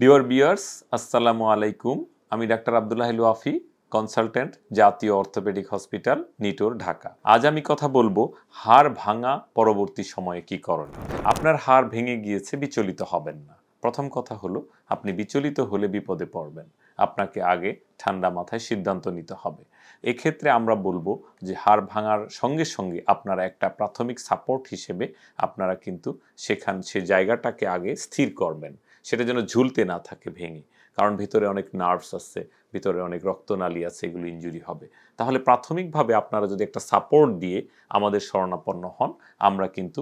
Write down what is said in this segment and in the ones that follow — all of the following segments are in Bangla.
ডিওর বিয়ার্স আসসালামু আলাইকুম আমি ডাক্তার আবদুল্লাহ ওয়াফি কনসালটেন্ট জাতীয় অর্থোপেডিক হসপিটাল নিটোর ঢাকা আজ আমি কথা বলব হাড় ভাঙা পরবর্তী সময়ে কি করণীয়? আপনার হাড় ভেঙে গিয়েছে, বিচলিত হবেন না। প্রথম কথা হলো, আপনি বিচলিত হলে বিপদে পড়বেন। আপনাকে আগে ঠান্ডা মাথায় সিদ্ধান্ত নিতে হবে। এক্ষেত্রে আমরা বলব যে হাড় ভাঙার সঙ্গে সঙ্গে আপনারা একটা প্রাথমিক সাপোর্ট হিসেবে আপনারা কিন্তু সেখান, সে জায়গাটাকে আগে স্থির করবেন। সেটা যেন ঝুলতে না থাকে ভেঙে। কারণ ভিতরে অনেক নার্ভস আছে, ভিতরে অনেক রক্তনালী আছে, এগুলো ইনজুরি হবে। তাহলে প্রাথমিকভাবে আপনারা যদি একটা সাপোর্ট দিয়ে আমাদের শরণাপন্ন হন, আমরা কিন্তু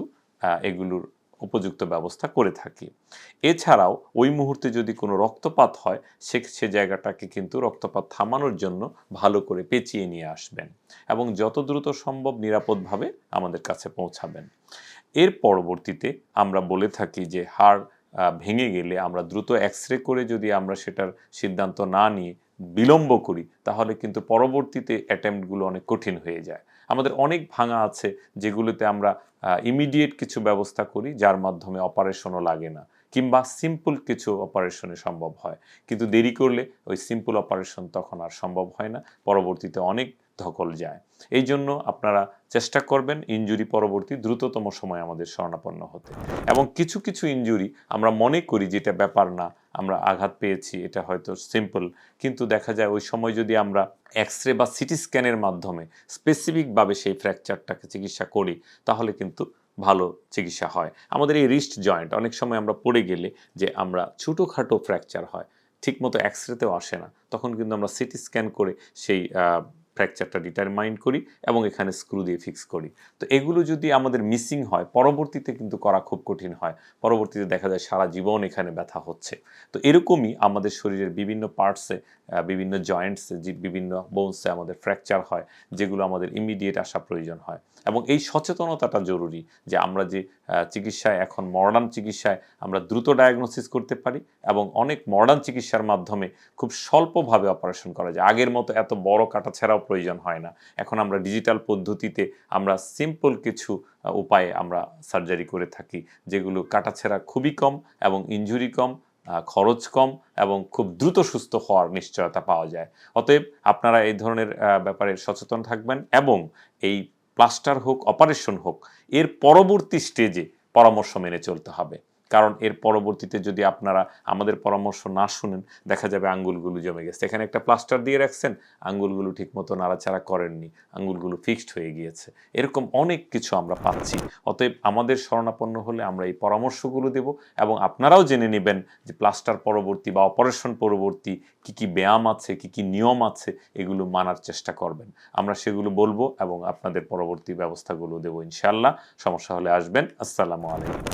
এগুলোর উপযুক্ত ব্যবস্থা করে থাকি। এছাড়াও ওই মুহূর্তে যদি কোনো রক্তপাত হয়, সে সে জায়গাটাকে কিন্তু রক্তপাত থামানোর জন্য ভালো করে পেঁচিয়ে নিয়ে আসবেন এবং যত দ্রুত সম্ভব নিরাপদভাবে আমাদের কাছে পৌঁছাবেন। এর পরবর্তীতে আমরা বলে থাকি যে হাড় ভেঙে গেলে আমরা দ্রুত এক্স রে করে যদি আমরা সেটার সিদ্ধান্ত না নিয়ে বিলম্ব করি, তাহলে কিন্তু পরবর্তীতে অ্যাটেম্পটগুলো অনেক কঠিন হয়ে যায়। আমাদের অনেক ভাঙা আছে যেগুলোতে আমরা ইমিডিয়েট কিছু ব্যবস্থা করি, যার মাধ্যমে অপারেশনও লাগে না, কিংবা সিম্পল কিছু অপারেশনে সম্ভব হয়। কিন্তু দেরি করলে ওই সিম্পল অপারেশন তখন আর সম্ভব হয় না। পরবর্তীতে অনেক ধকল যায়। এই জন্য আপনারা চেষ্টা করবেন ইনজুরি পরবর্তী দ্রুততম সময় আমাদের শরণাপন্ন হতে। এবং কিছু কিছু ইনজুরি আমরা মনে করি যেটা ব্যাপার না, আমরা আঘাত পেয়েছি, এটা হয়তো সিম্পল কিন্তু দেখা যায় ওই সময় যদি আমরা এক্স রে বা সিটি স্ক্যানের মাধ্যমে স্পেসিফিকভাবে সেই ফ্র্যাকচারটাকে চিকিৎসা করি, তাহলে কিন্তু ভালো চিকিৎসা হয়। আমাদের এই রিস্ট জয়েন্ট অনেক সময় আমরা পড়ে গেলে যে আমরা ছোটোখাটো ফ্র্যাকচার হয়, ঠিকমতো এক্স রেতেও আসে না, তখন কিন্তু আমরা সিটি স্ক্যান করে সেই ফ্র্যাকচারটা ডিটারমাইন করি এবং এখানে স্ক্রু দিয়ে ফিক্স করি। তো এগুলো যদি আমাদের মিসিং হয়, পরবর্তীতে কিন্তু করা খুব কঠিন হয়। পরবর্তীতে দেখা যায় সারা জীবন এখানে ব্যথা হচ্ছে। তো এরকমই আমাদের শরীরের বিভিন্ন পার্টসে বিভিন্ন জয়েন্টসে বিভিন্ন বোনসে আমাদের ফ্র্যাকচার হয়, যেগুলো আমাদের ইমিডিয়েট আসা প্রয়োজন হয়। এবং এই সচেতনতাটা জরুরি যে আমরা যে চিকিৎসায়, এখন মডার্ন চিকিৎসায় আমরা দ্রুত ডায়াগনোসিস করতে পারি এবং অনেক মডার্ন চিকিৎসার মাধ্যমে খুব স্বল্পভাবে অপারেশন করা যায়। আগের মতো এত বড় কাটাছেড়াও প্রয়োজন হয় না। এখন আমরা ডিজিটাল পদ্ধতিতে আমরা সিম্পল কিছু উপায়ে আমরা সার্জারি করে থাকি, যেগুলো কাটাছেড়া খুবই কম এবং ইনজুরি কম খরচ কম এবং খুব দ্রুত সুস্থ হওয়ার নিশ্চয়তা পাওয়া যায়। অতএব আপনারা এই ধরনের ব্যাপারে সচেতন থাকবেন এবং এই প্লাস্টার হোক অপারেশন হোক এর পরবর্তী স্টেজে পরামর্শ মেনে চলতে হবে। কারণ এর পরবর্তীতে যদি আপনারা আমাদের পরামর্শ না শুনেন, দেখা যাবে আঙ্গুলগুলো জমে গেছে। এখানে একটা প্লাস্টার দিয়ে রাখছেন, আঙ্গুলগুলো ঠিক ঠিকমতো নাড়াচাড়া করেননি, আঙ্গুলগুলো ফিক্সড হয়ে গিয়েছে। এরকম অনেক কিছু আমরা পাচ্ছি। অতএব আমাদের শরণাপন্ন হলে আমরা এই পরামর্শগুলো দেব এবং আপনারাও জেনে নেবেন যে প্লাস্টার পরবর্তী বা অপারেশন পরবর্তী কি কি ব্যায়াম আছে, কি কি নিয়ম আছে, এগুলো মানার চেষ্টা করবেন। আমরা সেগুলো বলব এবং আপনাদের পরবর্তী ব্যবস্থাগুলো দেবো ইনশাল্লাহ সমস্যা হলে আসবেন। আসসালামু আলাইকুম।